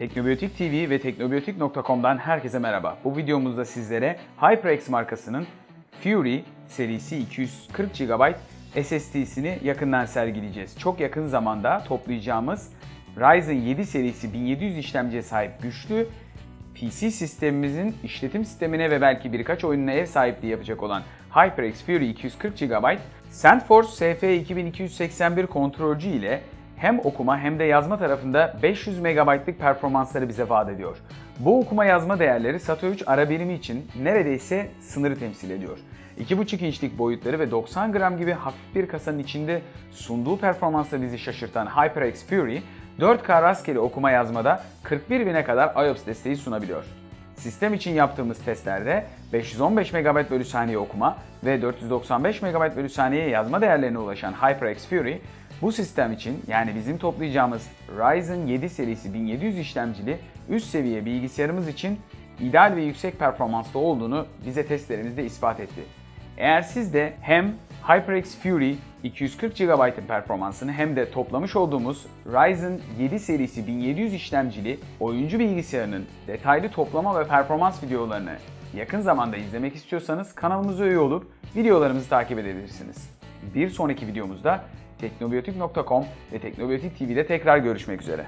Teknobiyotik TV ve teknobiyotik.com'dan herkese merhaba. Bu videomuzda sizlere HyperX markasının Fury serisi 240 GB SSD'sini yakından sergileyeceğiz. Çok yakın zamanda toplayacağımız Ryzen 7 serisi 1700 işlemciye sahip güçlü PC sistemimizin işletim sistemine ve belki birkaç oyununa ev sahipliği yapacak olan HyperX Fury 240 GB, SandForce SF2281 kontrolcü ile hem okuma hem de yazma tarafında 500 MB'lık performansları bize vaat ediyor. Bu okuma yazma değerleri SATA 3 ara birimi için neredeyse sınırı temsil ediyor. 2.5 inçlik boyutları ve 90 gram gibi hafif bir kasanın içinde sunduğu performansla bizi şaşırtan HyperX Fury, 4K rastgele okuma yazmada 41 bine kadar IOPS desteği sunabiliyor. Sistem için yaptığımız testlerde 515 MB bölü saniye okuma ve 495 MB bölü saniye yazma değerlerine ulaşan HyperX Fury, bu sistem için yani bizim toplayacağımız Ryzen 7 serisi 1700 işlemcili üst seviye bilgisayarımız için ideal ve yüksek performanslı olduğunu bize testlerimizde ispat etti. Eğer siz de hem HyperX Fury 240 GB'ın performansını hem de toplamış olduğumuz Ryzen 7 serisi 1700 işlemcili oyuncu bilgisayarının detaylı toplama ve performans videolarını yakın zamanda izlemek istiyorsanız kanalımıza üye olup videolarımızı takip edebilirsiniz. Bir sonraki videomuzda teknobiyotik.com ve Teknobiyotik TV'de tekrar görüşmek üzere.